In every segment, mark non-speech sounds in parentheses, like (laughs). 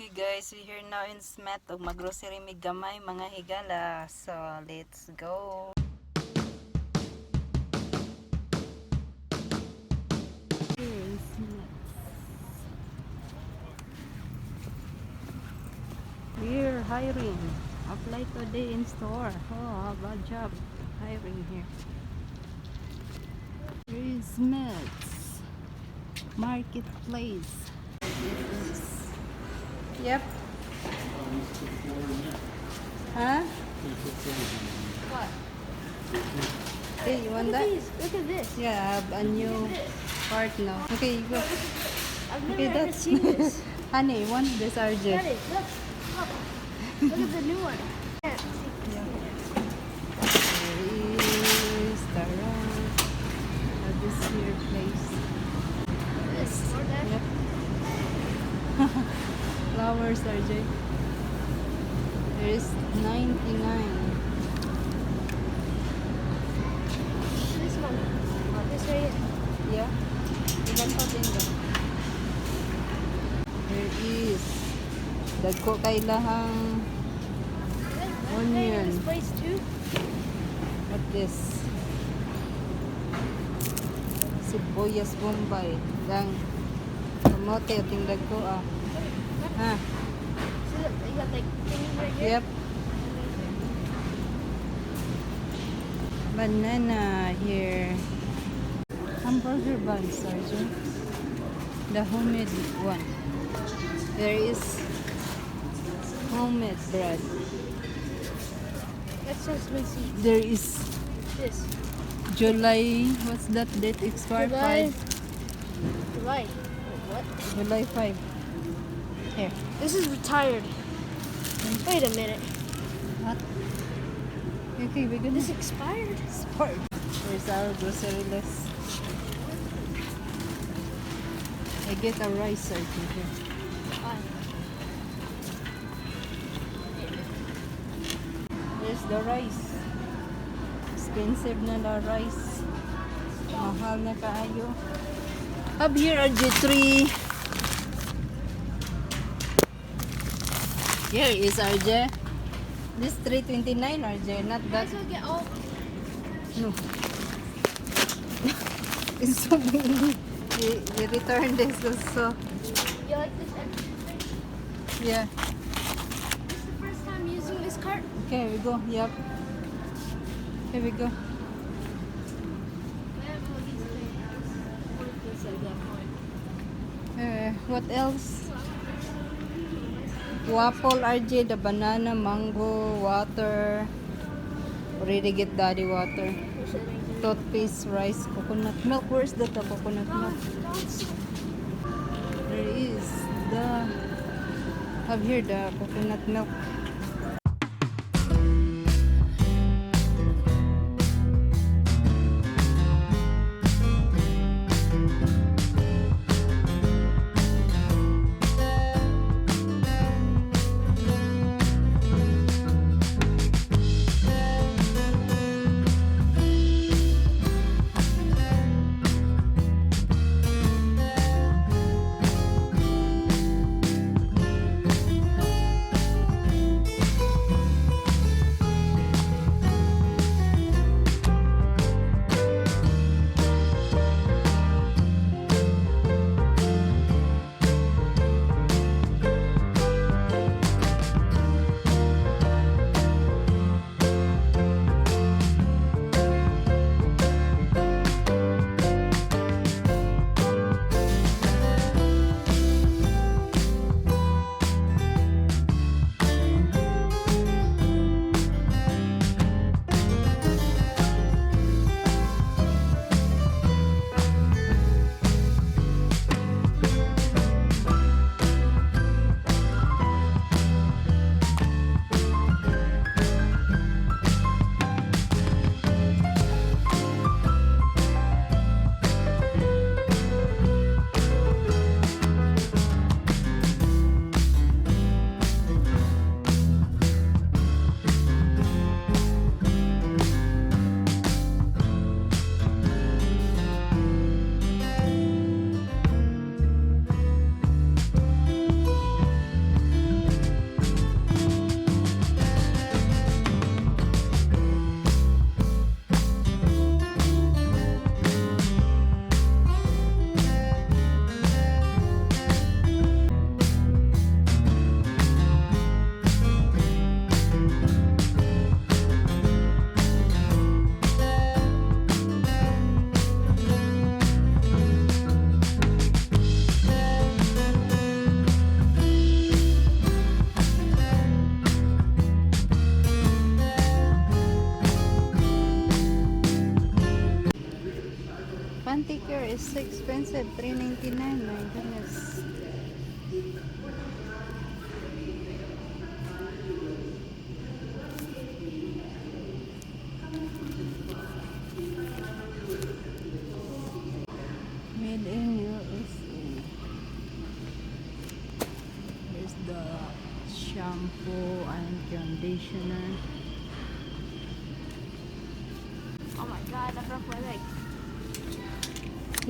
Okay guys, we here now in Smet ug maggrocery mig gamay mga higala. So, let's go. We're hiring. Apply today in store. Oh, bad job hiring here. Here is Smet's Marketplace. Yep. Huh? What? Hey, you want Look that? at these. Look at this. Yeah, I have a new part now. Okay, you go. I've never Okay, ever that's seen this. (laughs) Honey, you want this RJ? Daddy, look. Look. Look at the new one. Yeah. There is the road. This here place. This. Yep. Flowers, RJ. There is 99. This one. This right here. Yeah. Ilan pa din ba? There is dagko kay lahang Onion. This place too. what this? Sibuyas Bombay. Lang kamote ating dagko ah. Ha. See, look, they got like things right here. Yep. Banana here. Hamburger buns, Sergeant. The homemade one. There is homemade bread. That's me see There is this. July, what's that date expire? July. 5. July. What? July 5. Here. This is retired. Wait a minute. What? Okay, we're gonna This expired. Sport. Where's our grocery list? I get a rice I think here. There's the rice. Expensive na the rice. Mahal na kaayo. Up here are G3. Here is RJ. This 329 RJ, not that. Get all. No. (laughs) it's so big. We, we return this also. You like this extra thing? Yeah. This is the first time using this cart. Okay, here we go. Yep. Here we go. I have all these things. Worthless at that point. Uh, what else? Waffle RJ, the banana, mango, water. Already get daddy water. Toothpaste, rice, coconut milk. Where's the coconut milk? There is the have here the coconut milk.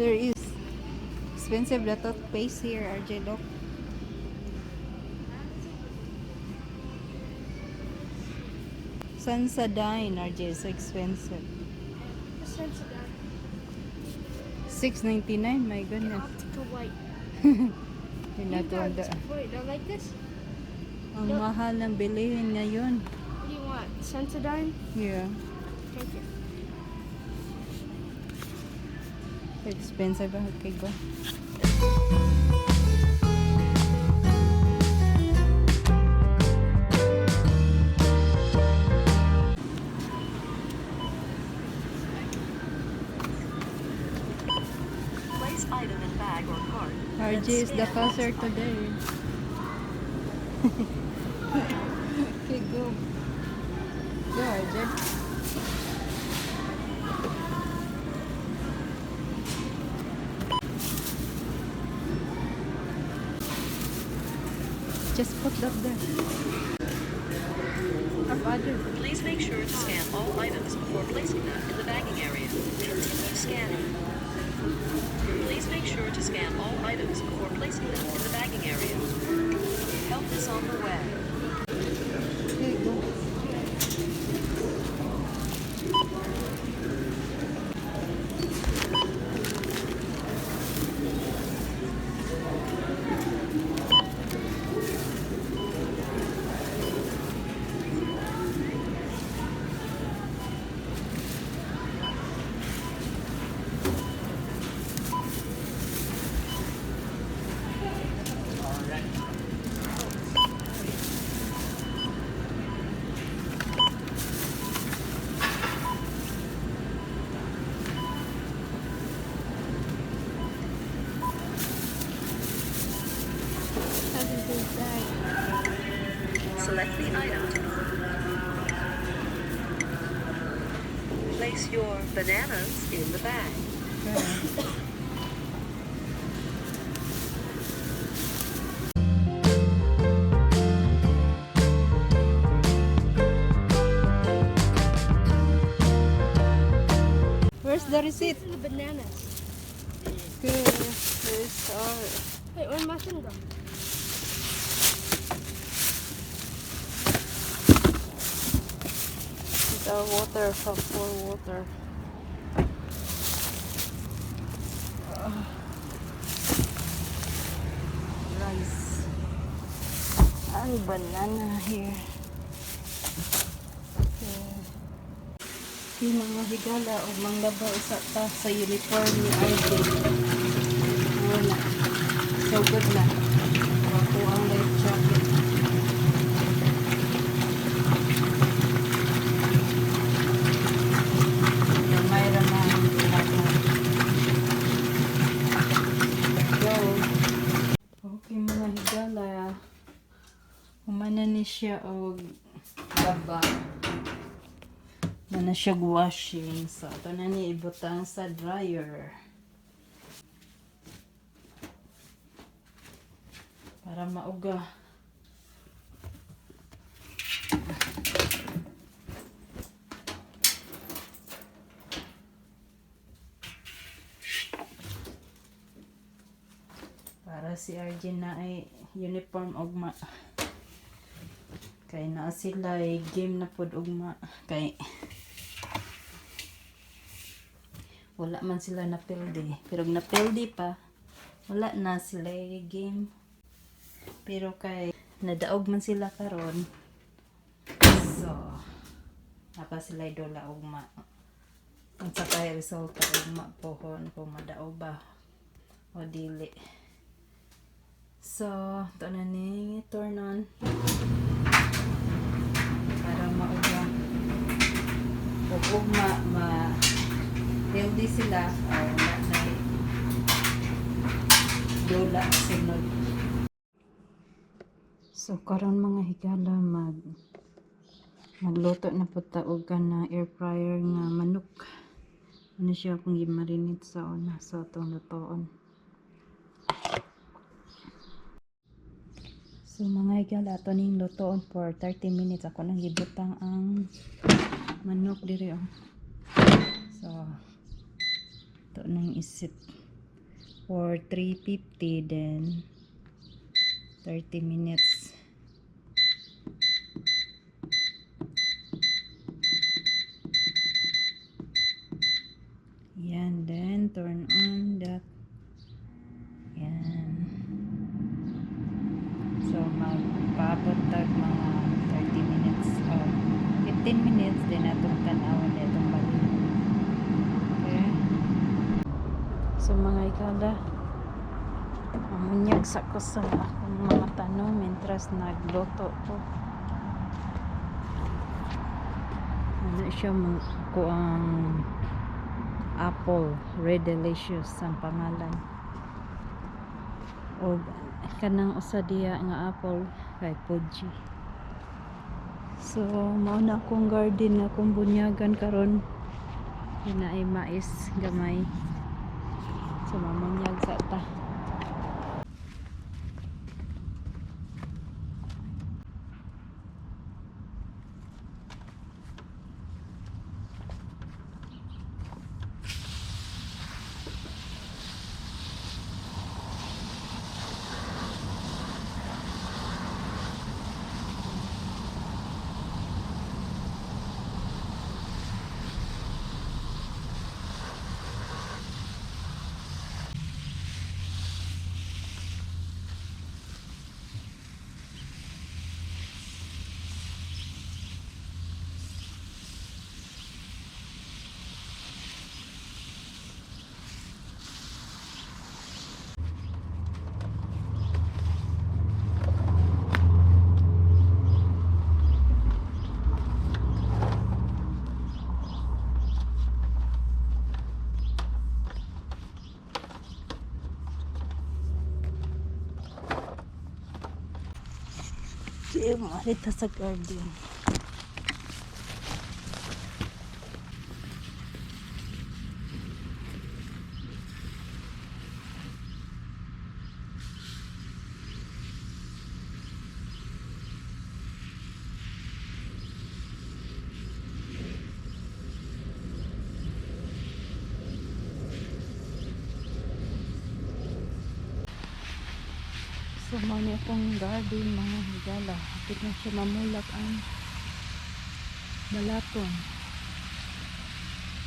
There is expensive the toothpaste here, RJ Doc. Sensodyne, RJ, so expensive. Ninety nine. My goodness. Optical white. (laughs) You're not You before, you don't like this? Ang mahal ng bilihin ngayon. What do you want? Sensodyne? Yeah. Take it. Expensive ba? Okay ba? Place item in bag or cart. RJ is the closer today. (laughs) (laughs) Just put that there. Please make sure to scan all items before placing them in the bagging area. Continue scanning. Please make sure to scan all items before placing them Place your bananas in the bag. Okay. Where's the receipt? These are the bananas. Okay, there's our Wait, where'd my thing go? Our water from for water. Ah. rice and banana here. Okay. Yung mga higala o manglaba isa ta sa uniform ni RJ. Wala. So good na. Ako ang life jacket. Yung mayroon na ginagawa. Go. Okay mga higala. Humana ni siya o baba. Na na siya washing. So, ito na ni ibutang sa dryer. Para mauga. Para si Arjen na ay uniform ugma. Kay na sila ay game na pod ugma. Kay wala man sila na pildi. Pero na pildi pa, wala na sila ay game. Pero kay nadaog man sila karon. So, napa sila ay dola ugma. Ang sa kay resulta ugma pohon kung madaog ba o dili. So, ito na ni turn on. Para mauga. Ug ugma ma healthy sila or na na lola sunod. So karon mga higala mag magluto na taog ka na air fryer nga manok. Ano siya kung gimarinate sa una sa itong lutoon. So mga higala ato ning lutoon for 30 minutes ako nang gibutang ang manok diri oh. So ito nang isit for 350 then 30 minutes yan then turn on that yan so magpaabot tag mga 30 minutes or 15 minutes then atong tanawon itong bali okay So mga ikala, amunyag sa ko sa akong mga tanong mentras nagluto ko. Ano siya ko ang apple, red delicious ang pangalan. O kanang usa diya nga apple kay Fuji. So, mao na akong garden na akong bunyagan karon. Ina ay mais gamay. So, mamanyag Siya marita sa garden. So, mo niya pong garden, mga higala. Hapit na siya mamulak ang balaton.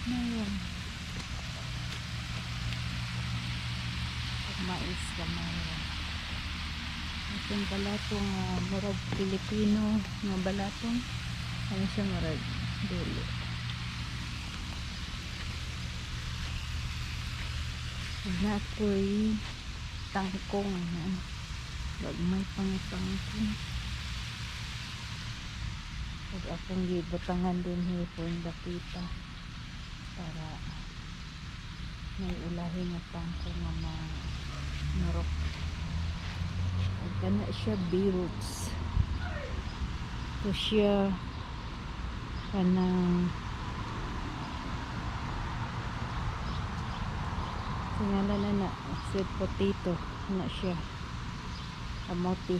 Ngayon. Mais gamay. Itong balatong uh, murag Pilipino nga balatong. Ano siya murag dulo. Na ako'y tangkong. Yan. Gagmay pang tangkong. Pag akong gibutangan din hipon dapita para may ulahi nga tangko nga ma narok. Ug kana siya B-roots. Ito siya kanang Tingala na na sweet potato na siya kamote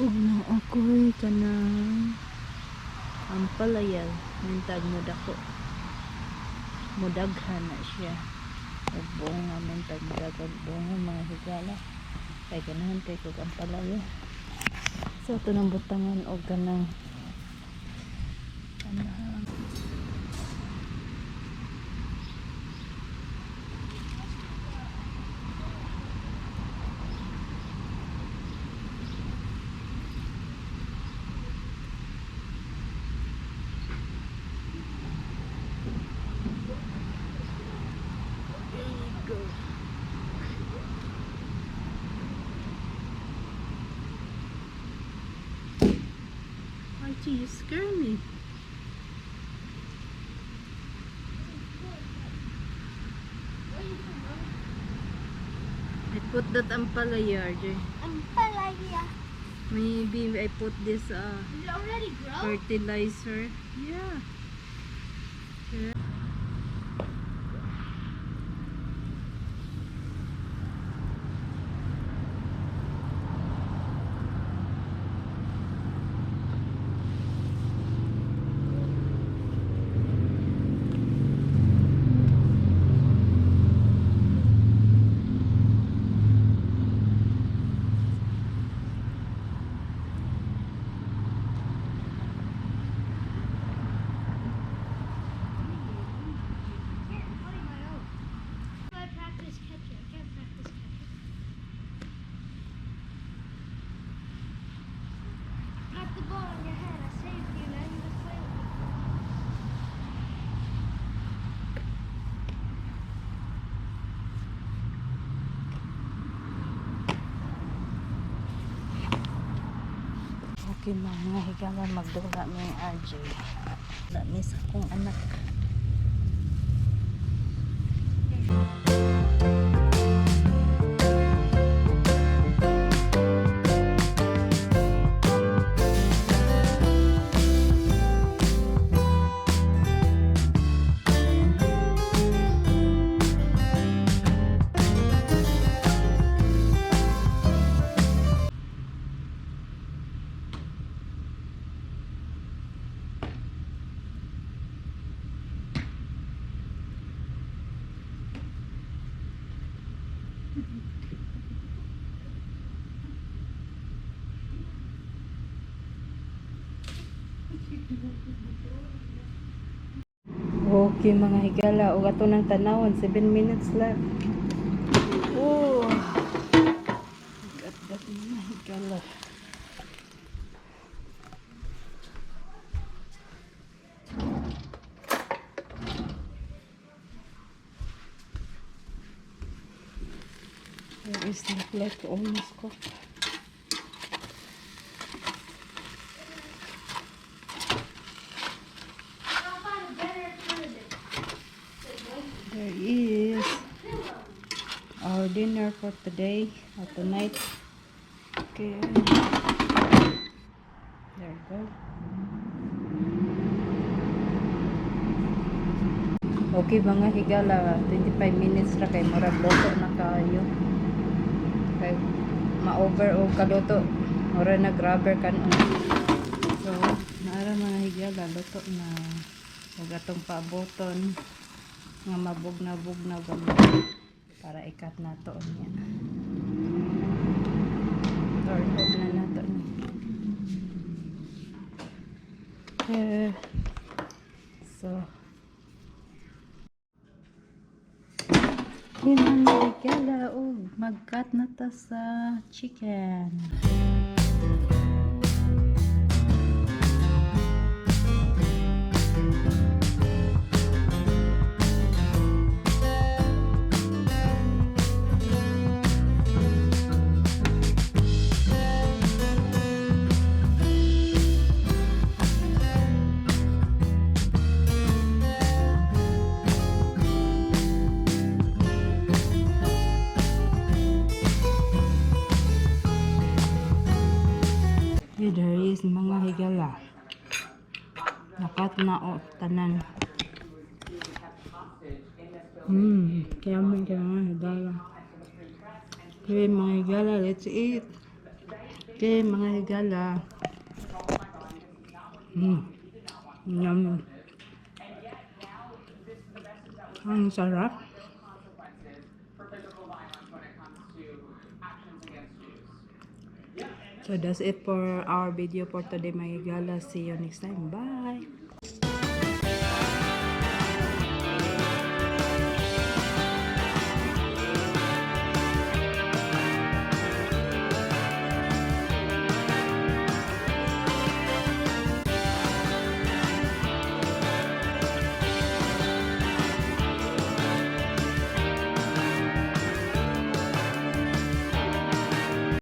ug na ako'y kanang ampalayal mintag mo dako. Mudaghan na siya. Ug bunga mintag mudaghan bunga mga higala. Kay ganahan kay kog ampalaya so ito nang butangan og kanang kanang Archie, you scare me. I put that ampalaya, Jay. Ampalaya. Maybe I put this uh, fertilizer. Yeah. Okay mga higalan magdula yung RJ. Dami sa akong anak. Okay mga higala, o ato ng tanawon, 7 minutes left. Oh. Gat-gat mga higala. Where is the plate? Almost cooked. For today or tonight. Okay. There you go. Okay mga higala, 25 minutes ra kay murag luto na kayo. Kay ma-over o kaluto. Mura na grabber kan So, naara mga higala, luto na. Huwag atong paaboton nga mabug-nabug na gamit para ikat na to niya. Turn na na to niya. Eh, so, yun ang nagkala o mag-cut na ta sa chicken. Nakat na o tanan. Hmm, kaya mo kaya higala. Okay, mga higala, let's eat. Okay, mga higala. Hmm, yum. Ang sarap. So that's it for our video for today, mga higala. See you next time. Bye!